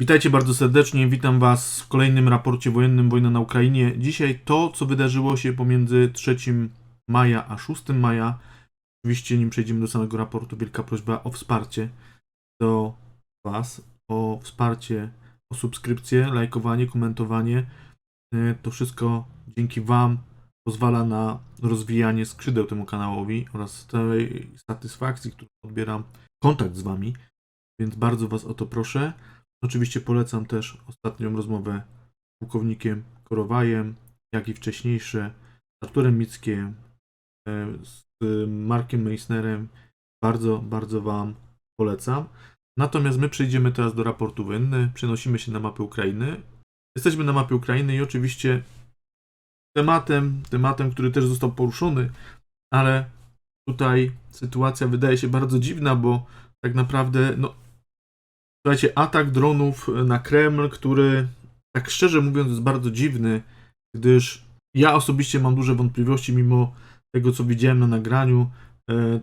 Witajcie bardzo serdecznie, witam Was w kolejnym raporcie wojennym Wojna na Ukrainie. Dzisiaj to, co wydarzyło się pomiędzy 3 maja a 6 maja. Oczywiście, nim przejdziemy do samego raportu, wielka prośba o wsparcie do Was, o wsparcie, o subskrypcję, lajkowanie, komentowanie. E, To wszystko dzięki Wam pozwala na rozwijanie skrzydeł temu kanałowi oraz tej satysfakcji, którą odbieram kontakt z Wami. Więc bardzo Was o to proszę. Oczywiście polecam też ostatnią rozmowę z pułkownikiem Korowajem, jak i wcześniejsze z Arturem Mickiem, e, z Markiem Meissnerem. Bardzo, bardzo Wam polecam. Natomiast my przejdziemy teraz do raportu wojenny, przenosimy się na mapę Ukrainy. Jesteśmy na mapie Ukrainy i oczywiście tematem, tematem, który też został poruszony, ale tutaj sytuacja wydaje się bardzo dziwna, bo tak naprawdę no, Słuchajcie, atak dronów na Kreml, który tak szczerze mówiąc jest bardzo dziwny, gdyż ja osobiście mam duże wątpliwości mimo tego, co widziałem na nagraniu. E,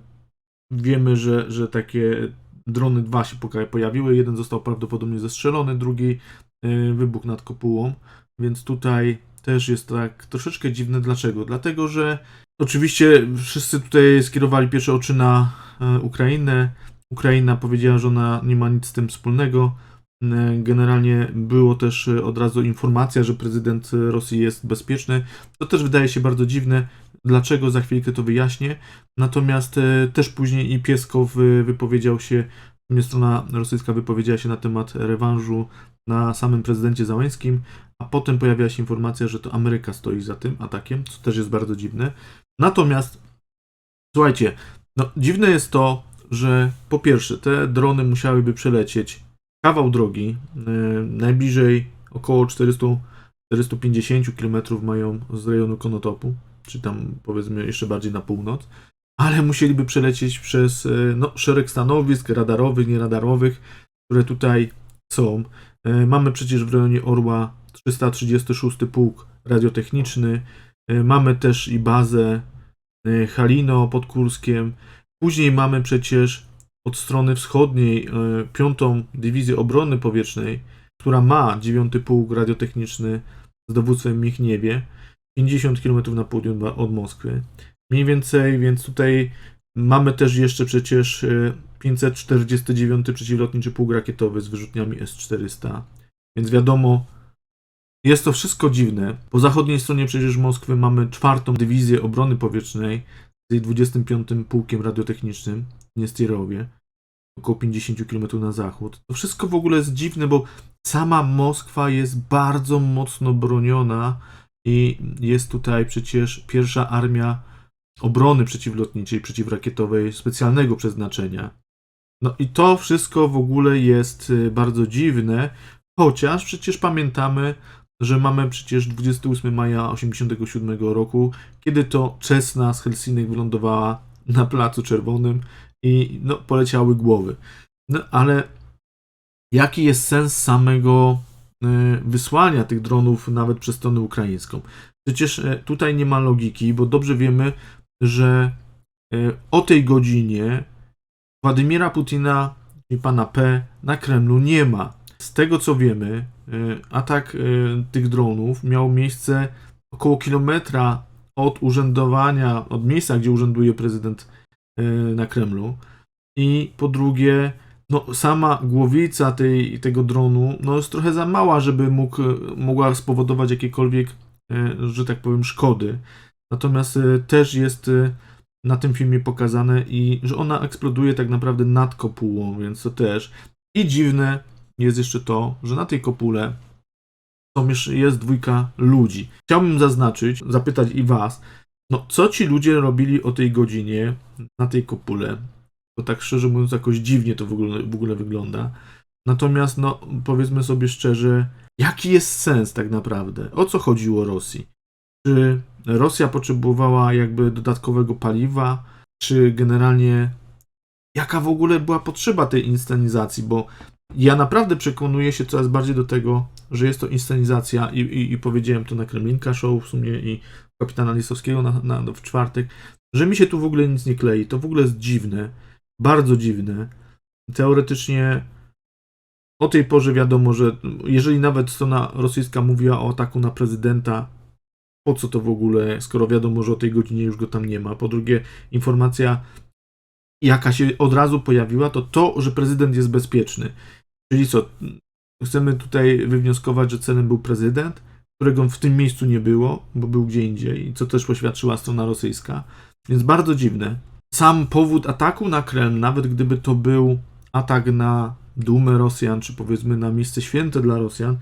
wiemy, że, że takie drony dwa się pojawiły. Jeden został prawdopodobnie zestrzelony, drugi e, wybuchł nad kopułą, więc tutaj też jest tak troszeczkę dziwne. Dlaczego? Dlatego, że oczywiście wszyscy tutaj skierowali pierwsze oczy na e, Ukrainę. Ukraina powiedziała, że ona nie ma nic z tym wspólnego. E, Generalnie było też e, od razu informacja, że prezydent Rosji jest bezpieczny. To też wydaje się bardzo dziwne. Dlaczego? Za chwilkę to wyjaśnię. Natomiast e, też później i Pieskow wypowiedział się, strona rosyjska wypowiedziała się na temat rewanżu na samym prezydencie Załęskim, a potem pojawiła się informacja, że to Ameryka stoi za tym atakiem, co też jest bardzo dziwne. Natomiast słuchajcie, no dziwne jest to, że po pierwsze te drony musiałyby przelecieć kawał drogi, yy, najbliżej około 400, 450 km mają z rejonu Konotopu, czy tam powiedzmy jeszcze bardziej na północ, ale musieliby przelecieć przez yy, no, szereg stanowisk radarowych, nieradarowych, które tutaj są. Yy, Mamy przecież w rejonie Orła 336 pułk radiotechniczny, mamy też i bazę Halino pod Kurskiem, Później mamy przecież od strony wschodniej e, piątą Dywizję Obrony Powietrznej, która ma dziewiąty pułk radiotechniczny z dowództwem Michniewie, 50 km na południe od- Moskwy. Mniej więcej, więc tutaj mamy też jeszcze przecież e, 549 przeciwlotniczy pułk rakietowy z wyrzutniami S-400. Więc wiadomo, jest to wszystko dziwne. Po zachodniej stronie przecież Moskwy mamy czwartą Dywizję Obrony Powietrznej, z jej 25 pułkiem radiotechnicznym w Niestierowie, około 50 km na zachód. To wszystko w ogóle jest dziwne, bo sama Moskwa jest bardzo mocno broniona i jest tutaj przecież pierwsza armia obrony przeciwlotniczej, przeciwrakietowej specjalnego przeznaczenia. No i to wszystko w ogóle jest y, bardzo dziwne, chociaż przecież pamiętamy, że mamy przecież 28 maja 87 roku, kiedy to Czesna z Helsinek wylądowała na Placu Czerwonym i no, poleciały głowy. No ale jaki jest sens samego y, wysłania tych dronów nawet przez stronę ukraińską? Przecież y, tutaj nie ma logiki, bo dobrze wiemy, że y, o tej godzinie Władimira Putina, czyli pana P, na Kremlu nie ma. Z tego co wiemy, atak y, tych dronów miał miejsce około kilometra od urzędowania, od miejsca, gdzie urzęduje prezydent y, na Kremlu. I po drugie, no, sama głowica tej, tego dronu no, jest trochę za mała, żeby mógł, mogła spowodować jakiekolwiek, y, że tak powiem, szkody. Natomiast y, też jest y, na tym filmie pokazane i że ona eksploduje tak naprawdę nad kopułą, więc to też. I dziwne jest jeszcze to, że na tej kopule jest dwójka ludzi. Chciałbym zaznaczyć, zapytać i was, no co ci ludzie robili o tej godzinie na tej kopule? To tak szczerze mówiąc jakoś dziwnie to w ogóle, w ogóle wygląda. Natomiast no powiedzmy sobie szczerze, jaki jest sens tak naprawdę? O co chodziło Rosji? Czy Rosja potrzebowała jakby dodatkowego paliwa? Czy generalnie jaka w ogóle była potrzeba tej inscenizacji? Bo ja naprawdę przekonuję się coraz bardziej do tego, że jest to inscenizacja i, i, i powiedziałem to na Kremlinka Show w sumie i kapitana Lisowskiego na, na, w czwartek, że mi się tu w ogóle nic nie klei. To w ogóle jest dziwne, bardzo dziwne. Teoretycznie o tej porze wiadomo, że jeżeli nawet strona rosyjska mówiła o ataku na prezydenta, po co to w ogóle, skoro wiadomo, że o tej godzinie już go tam nie ma. Po drugie, informacja, jaka się od razu pojawiła, to to, że prezydent jest bezpieczny. Czyli co, chcemy tutaj wywnioskować, że celem był prezydent, którego w tym miejscu nie było, bo był gdzie indziej, co też poświadczyła strona rosyjska. Więc bardzo dziwne. Sam powód ataku na Kreml, nawet gdyby to był atak na dumę Rosjan, czy powiedzmy na miejsce święte dla Rosjan,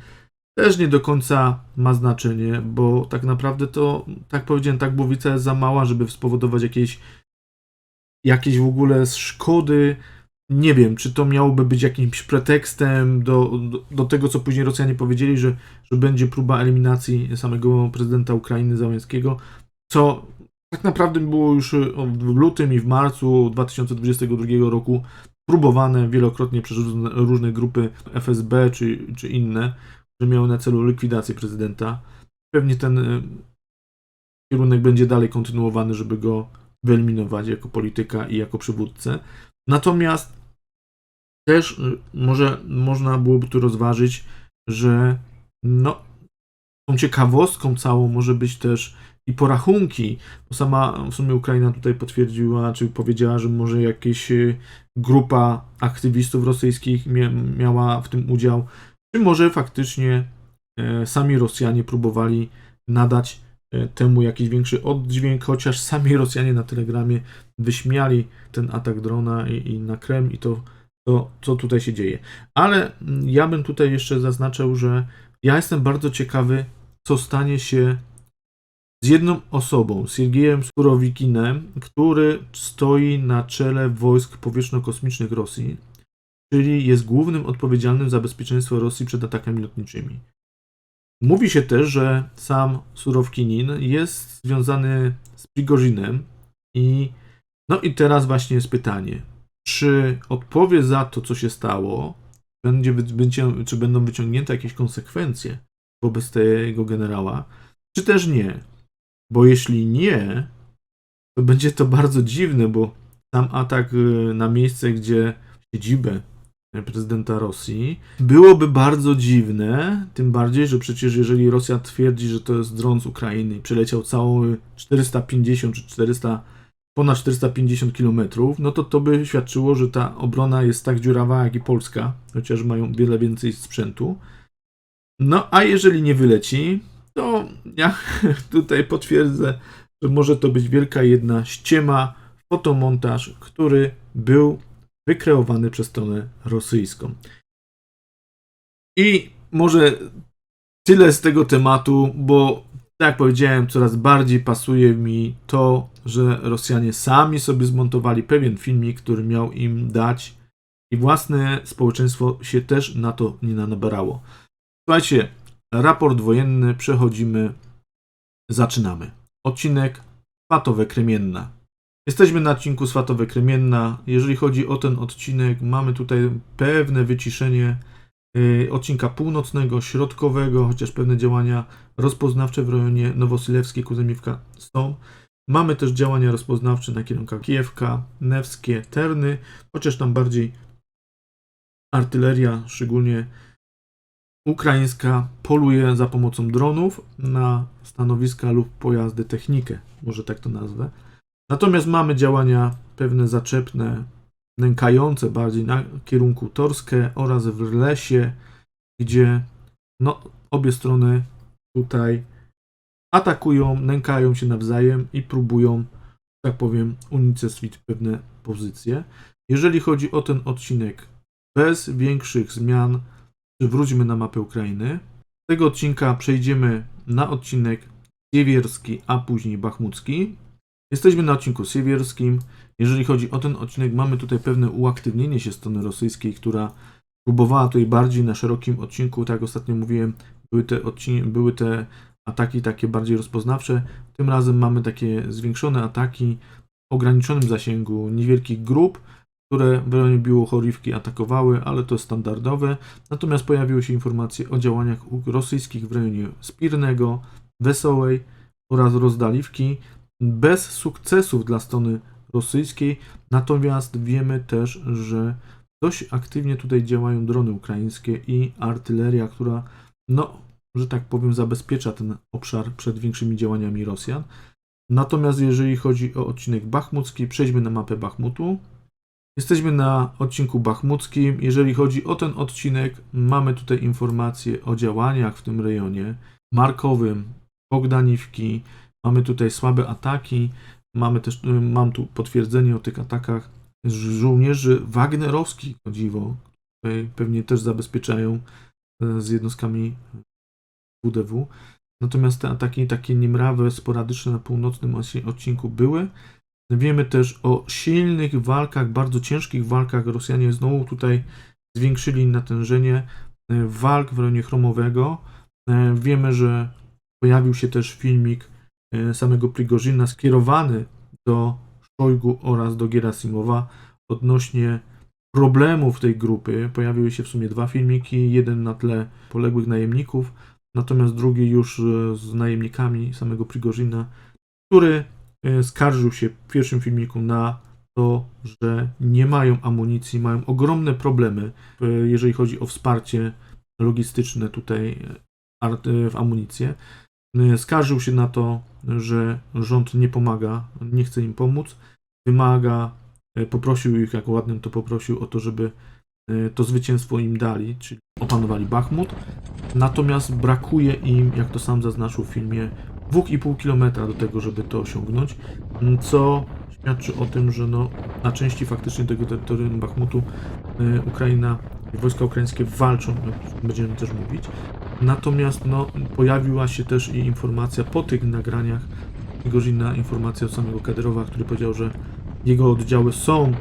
też nie do końca ma znaczenie, bo tak naprawdę to, tak powiedziałem, tak głowica jest za mała, żeby spowodować jakieś, jakieś w ogóle szkody. Nie wiem, czy to miałoby być jakimś pretekstem do, do, do tego, co później Rosjanie powiedzieli, że, że będzie próba eliminacji samego prezydenta Ukrainy Załęckiego, co tak naprawdę było już w lutym i w marcu 2022 roku próbowane wielokrotnie przez różne, grupy FSB czy, czy inne, które miały na celu likwidację prezydenta. Pewnie ten y, kierunek będzie dalej kontynuowany, żeby go wyeliminować jako polityka i jako przywódcę. Natomiast też y, może można byłoby tu rozważyć, że no, tą ciekawostką całą może być też i porachunki, bo sama w sumie Ukraina tutaj potwierdziła, czy powiedziała, że może jakieś y, grupa aktywistów rosyjskich mia miała w tym udział, czy może faktycznie e, sami Rosjanie próbowali nadać temu jakiś większy oddźwięk, chociaż sami Rosjanie na Telegramie wyśmiali ten atak drona i, i na Kreml i to, to, co tutaj się dzieje. Ale mm, ja bym tutaj jeszcze zaznaczył, że ja jestem bardzo ciekawy, co stanie się z jedną osobą, Siergiejem Surowikinem, który stoi na czele wojsk powietrzno-kosmicznych Rosji, czyli jest głównym odpowiedzialnym za bezpieczeństwo Rosji przed atakami lotniczymi. Mówi się też, że sam Surowkinin jest związany z Prigozinem i no i teraz właśnie jest pytanie, czy odpowie za to, co się stało, będzie, będzie, czy będą wyciągnięte jakieś konsekwencje wobec tego generała, czy też nie. Bo jeśli nie, to będzie to bardzo dziwne, bo sam atak y, na miejsce, gdzie siedzibę prezydenta Rosji byłoby bardzo dziwne, tym bardziej, że przecież jeżeli Rosja twierdzi, że to jest dron z Ukrainy przeleciał cały 450 czy 400, ponad 450 kilometrów, no to to by świadczyło, że ta obrona jest tak dziurawa jak i Polska, chociaż mają wiele więcej sprzętu. No a jeżeli nie wyleci, to ja tutaj potwierdzę, że może to być wielka jedna ściema, fotomontaż, który był wykreowany przez stronę rosyjską. I może tyle z tego tematu, bo tak jak powiedziałem, coraz bardziej pasuje mi to, że Rosjanie sami sobie zmontowali pewien filmik, który miał im dać i własne społeczeństwo się też na to nie nabrało. Słuchajcie, raport wojenny, przechodzimy, zaczynamy. Odcinek Patowe Kremienna. Jesteśmy na odcinku Swatowe Kremienna. Jeżeli chodzi o ten odcinek, mamy tutaj pewne wyciszenie y, odcinka północnego, środkowego, chociaż pewne działania rozpoznawcze w rejonie Nowosylewskiej, Kuzemiewka są. Mamy też działania rozpoznawcze na kierunkach Kijewka, Newskie, Terny, chociaż tam bardziej artyleria, szczególnie ukraińska, poluje za pomocą dronów na stanowiska lub pojazdy technikę, może tak to nazwę. Natomiast mamy działania pewne zaczepne, nękające bardziej na kierunku Torskę oraz w lesie, gdzie no, obie strony tutaj atakują, nękają się nawzajem i próbują, tak powiem, unicestwić pewne pozycje. Jeżeli chodzi o ten odcinek bez większych zmian, wróćmy na mapę Ukrainy. Z tego odcinka przejdziemy na odcinek Siewierski, a później Bachmucki. Jesteśmy na odcinku siewierskim. Jeżeli chodzi o ten odcinek, mamy tutaj pewne uaktywnienie się strony rosyjskiej, która próbowała tutaj bardziej na szerokim odcinku, tak jak ostatnio mówiłem, były te, były te ataki takie bardziej rozpoznawcze. Tym razem mamy takie zwiększone ataki w ograniczonym zasięgu niewielkich grup, które w rejonie Biłochorivki atakowały, ale to standardowe. Natomiast pojawiły się informacje o działaniach rosyjskich w rejonie Spirnego, Wesołej oraz Rozdaliwki bez sukcesów dla strony rosyjskiej. Natomiast wiemy też, że dość aktywnie tutaj działają drony ukraińskie i artyleria, która, no, że tak powiem, zabezpiecza ten obszar przed większymi działaniami Rosjan. Natomiast jeżeli chodzi o odcinek bachmucki, przejdźmy na mapę Bachmutu. Jesteśmy na odcinku bachmuckim. Jeżeli chodzi o ten odcinek, mamy tutaj informacje o działaniach w tym rejonie markowym, Bogdaniwki. Mamy tutaj słabe ataki. Mamy też, y, mam tu potwierdzenie o tych atakach żołnierzy wagnerowskich, o dziwo, pewnie też zabezpieczają y, z jednostkami WDW. Natomiast te ataki takie niemrawe, sporadyczne na północnym odcinku były. Wiemy też o silnych walkach, bardzo ciężkich walkach. Rosjanie znowu tutaj zwiększyli natężenie e, walk w rejonie Chromowego. Wiemy, że pojawił się też filmik samego Prigorzyna skierowany do Szojgu oraz do Gerasimowa odnośnie problemów tej grupy. Pojawiły się w sumie dwa filmiki, jeden na tle poległych najemników, natomiast drugi już e, z najemnikami samego Prigorzyna, który e, skarżył się w pierwszym filmiku na to, że nie mają amunicji, mają ogromne problemy, jeżeli chodzi o wsparcie logistyczne tutaj w amunicję. E, Skarżył się na to, że rząd nie pomaga, nie chce im pomóc, wymaga, e, poprosił ich, jak ładnym to poprosił o to, żeby e, to zwycięstwo im dali, czyli opanowali Bachmut. Natomiast brakuje im, jak to sam zaznaczył w filmie, 2,5 km do tego, żeby to osiągnąć, co świadczy o tym, że no, na części faktycznie tego terytorium Bachmutu Ukraina wojska ukraińskie walczą, o czym będziemy też mówić. Natomiast no, pojawiła się też i informacja po tych nagraniach, godzina informacja od samego Kadyrowa, który powiedział, że jego oddziały są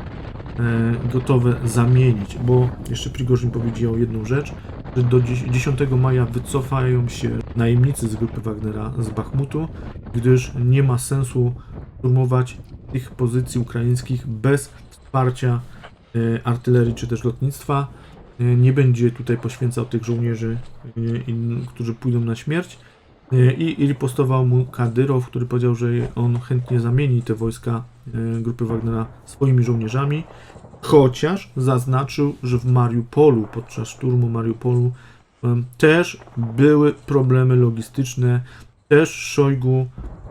e, gotowe zamienić, bo jeszcze Prigorzyn powiedział jedną rzecz, że do dzies- 10 maja wycofają się najemnicy z grupy Wagnera z Bachmutu, gdyż nie ma sensu szturmować tych pozycji ukraińskich bez wsparcia e, artylerii czy też lotnictwa. E, Nie będzie tutaj poświęcał tych żołnierzy, e, którzy pójdą na śmierć. E, I, ripostował mu Kadyrow, który powiedział, że on chętnie zamieni te wojska grupy Wagnera swoimi żołnierzami, chociaż zaznaczył, że w Mariupolu, podczas szturmu Mariupolu, też były problemy logistyczne, też Szojgu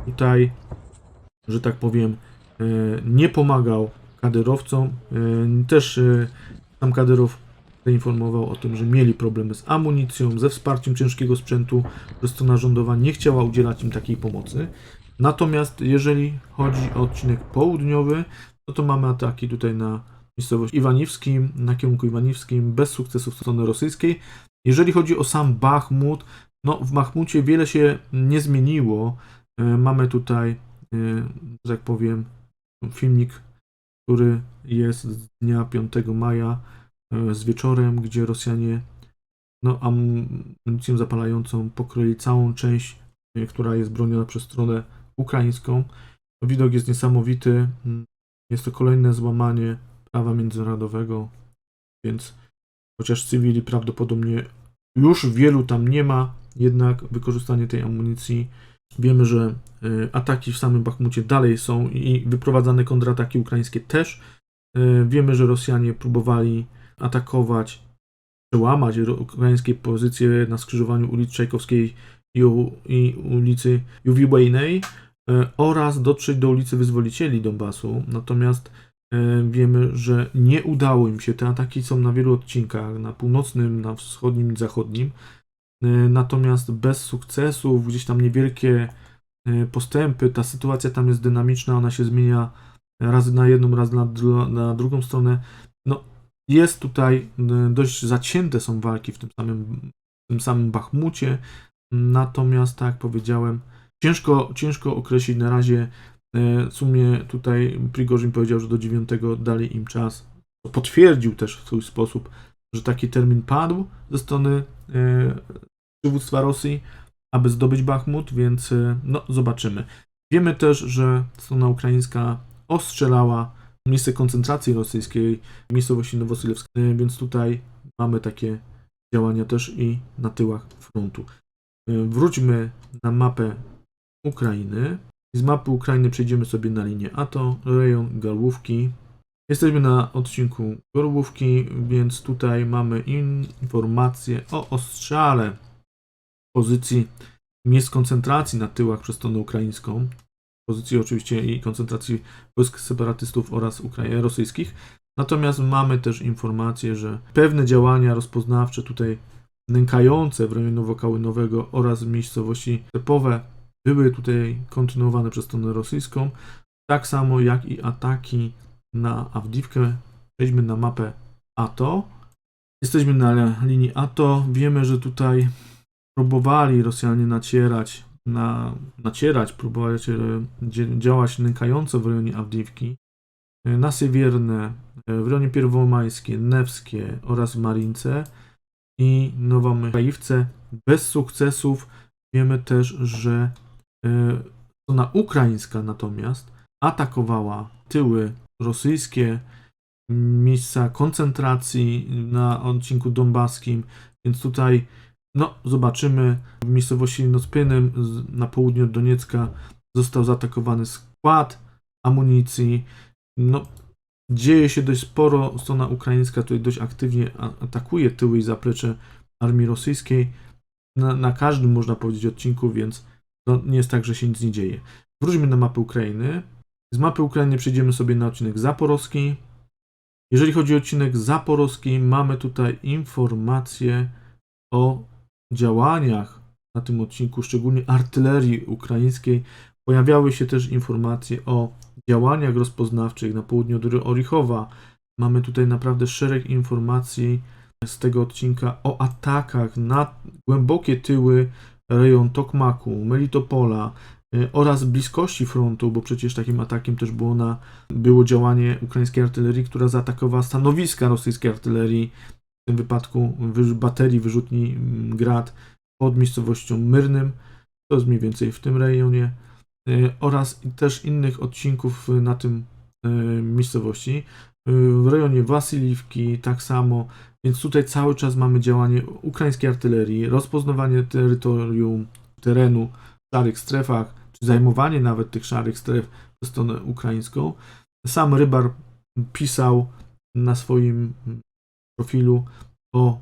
tutaj, że tak powiem, nie pomagał kadyrowcom, też sam Kadyrow zainformował o tym, że mieli problemy z amunicją, ze wsparciem ciężkiego sprzętu, że strona rządowa nie chciała udzielać im takiej pomocy. Natomiast jeżeli chodzi o odcinek południowy, no to mamy ataki tutaj na miejscowość Iwaniwskim, na kierunku Iwaniwskim, bez sukcesu w strony rosyjskiej. Jeżeli chodzi o sam Bachmut, no w Bachmucie wiele się nie zmieniło. E, Mamy tutaj, e, że tak powiem, filmik, który jest z dnia 5 maja z wieczorem, gdzie Rosjanie no, amunicją zapalającą pokryli całą część, e, która jest broniona przez stronę ukraińską. Widok jest niesamowity. Mm, Jest to kolejne złamanie prawa międzynarodowego, więc chociaż cywili prawdopodobnie już wielu tam nie ma, jednak wykorzystanie tej amunicji. Wiemy, że e, ataki w samym Bachmucie dalej są i wyprowadzane kontrataki ukraińskie też. E, Wiemy, że Rosjanie próbowali atakować, przełamać ukraińskie pozycje na skrzyżowaniu ulic Czajkowskiej i, ulicy Juwiłejnej e, oraz dotrzeć do ulicy Wyzwolicieli Donbasu. Natomiast e, wiemy, że nie udało im się. Te ataki są na wielu odcinkach, na północnym, na wschodnim i zachodnim. E, Natomiast bez sukcesów, gdzieś tam niewielkie postępy, ta sytuacja tam jest dynamiczna, ona się zmienia raz na jedną, raz na, dru- na drugą stronę. No, jest tutaj e, dość zacięte są walki w tym samym, w tym samym Bachmucie. Natomiast, tak jak powiedziałem, ciężko, ciężko określić na razie. e, W sumie tutaj Prigorzyn powiedział, że do 9 dali im czas. Potwierdził też w swój sposób, że taki termin padł ze strony e, przywództwa Rosji, aby zdobyć Bachmut, więc no zobaczymy. Wiemy też, że strona ukraińska ostrzelała miejsce koncentracji rosyjskiej miejscowości Nowosylewska, e, więc tutaj mamy takie działania też i na tyłach frontu. E, Wróćmy na mapę Ukrainy. Z mapy Ukrainy przejdziemy sobie na linię ATO, rejon Galłówki. Jesteśmy na odcinku Gorbówki, więc tutaj mamy informację o ostrzale pozycji miejsc koncentracji na tyłach przez stronę ukraińską. Pozycji oczywiście i koncentracji wojsk separatystów oraz Ukrai- rosyjskich. Natomiast mamy też informację, że pewne działania rozpoznawcze tutaj nękające w rejonie Nowokałynowego oraz miejscowości stepowe były tutaj kontynuowane przez stronę rosyjską, tak samo jak i ataki na Awdiwkę. Przejdźmy na mapę ATO. Jesteśmy na linii ATO. Wiemy, że tutaj próbowali Rosjanie nacierać, na, nacierać, próbować e, działać nękająco w rejonie Awdiwki, e, na Sywierne, e, w rejonie Pierwomajskie, Newskie oraz Marince i Nowomychajówce bez sukcesów. Wiemy też, że strona ukraińska natomiast atakowała tyły rosyjskie, miejsca koncentracji na odcinku donbaskim, więc tutaj no, zobaczymy w miejscowości Nospynym z- na południu od Doniecka został zaatakowany skład amunicji. No, dzieje się dość sporo. Strona ukraińska tutaj dość aktywnie atakuje tyły i zaplecze armii rosyjskiej. Na, na każdym, można powiedzieć, odcinku, więc no, nie jest tak, że się nic nie dzieje. Wróćmy na mapę Ukrainy. Z mapy Ukrainy przejdziemy sobie na odcinek zaporowski. Jeżeli chodzi o odcinek zaporowski, mamy tutaj informacje o działaniach na tym odcinku, szczególnie artylerii ukraińskiej. Pojawiały się też informacje o działaniach rozpoznawczych na południu od Orichowa. Mamy tutaj naprawdę szereg informacji z tego odcinka o atakach na głębokie tyły rejon Tokmaku, Melitopola y, oraz bliskości frontu, bo przecież takim atakiem też było, na, było działanie ukraińskiej artylerii, która zaatakowała stanowiska rosyjskiej artylerii, w tym wypadku wy, baterii wyrzutni mm, Grad pod miejscowością Myrnym, to jest mniej więcej w tym rejonie, y, oraz też innych odcinków na tym y, miejscowości. Y, W rejonie Wasiliwki tak samo, więc tutaj cały czas mamy działanie ukraińskiej artylerii, rozpoznawanie terytorium, terenu w szarych strefach, czy zajmowanie nawet tych szarych stref przez stronę ukraińską. Sam Rybar pisał na swoim profilu o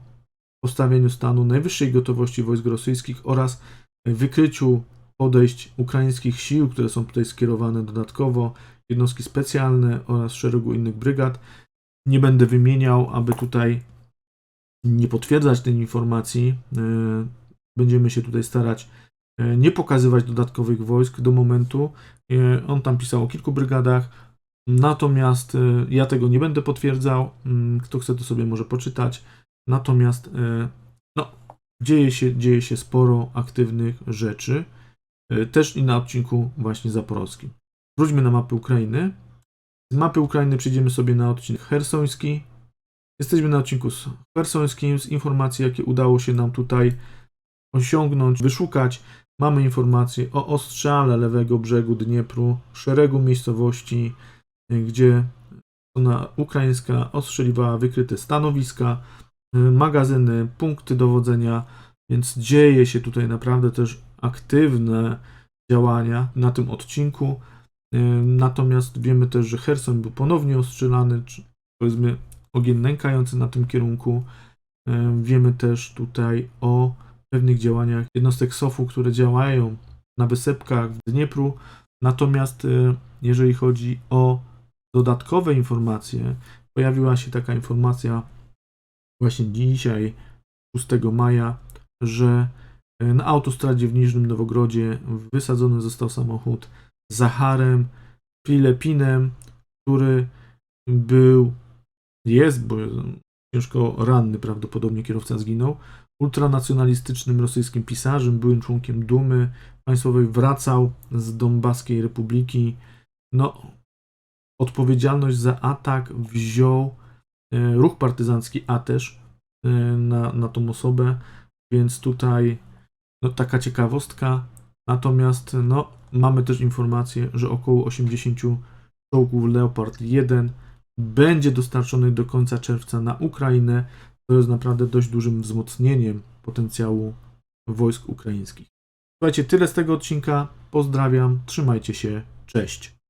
postawieniu stanu najwyższej gotowości wojsk rosyjskich oraz wykryciu podejść ukraińskich sił, które są tutaj skierowane dodatkowo, jednostki specjalne oraz szeregu innych brygad. Nie będę wymieniał, aby tutaj nie potwierdzać tej informacji. E, Będziemy się tutaj starać e, nie pokazywać dodatkowych wojsk do momentu. E, On tam pisał o kilku brygadach, natomiast e, ja tego nie będę potwierdzał. Mm, Kto chce, to sobie może poczytać. Natomiast e, no, dzieje się, dzieje się sporo aktywnych rzeczy, e, też i na odcinku właśnie zaporowskim. Wróćmy na mapę Ukrainy. Z mapy Ukrainy przejdziemy sobie na odcinek hersoński. Jesteśmy na odcinku hersońskim z informacji, jakie udało się nam tutaj osiągnąć, wyszukać. Mamy informacje o ostrzale lewego brzegu Dniepru, szeregu miejscowości, y, gdzie strona ukraińska ostrzeliwała wykryte stanowiska, y, magazyny, punkty dowodzenia, więc dzieje się tutaj naprawdę też aktywne działania na tym odcinku. Y, Natomiast wiemy też, że Herson był ponownie ostrzelany, czy powiedzmy ogień nękający na tym kierunku. Y, Wiemy też tutaj o pewnych działaniach jednostek SOF-u, które działają na wysepkach w Dniepru. Natomiast jeżeli chodzi o dodatkowe informacje, pojawiła się taka informacja właśnie dzisiaj, 6 maja, że y, na autostradzie w Niżnym Nowogrodzie wysadzony został samochód z Zacharem Filepinem, który był, jest, bo ciężko ranny prawdopodobnie kierowca zginął, ultranacjonalistycznym rosyjskim pisarzem, byłym członkiem Dumy Państwowej, wracał z Donbaskiej Republiki. No, odpowiedzialność za atak wziął e, ruch partyzancki ATESZ e, na, na tą osobę, więc tutaj no, taka ciekawostka. Natomiast no, mamy też informację, że około 80 czołgów Leopard 1 będzie dostarczonych do końca czerwca na Ukrainę. To jest naprawdę dość dużym wzmocnieniem potencjału wojsk ukraińskich. Słuchajcie, tyle z tego odcinka. Pozdrawiam, trzymajcie się, cześć.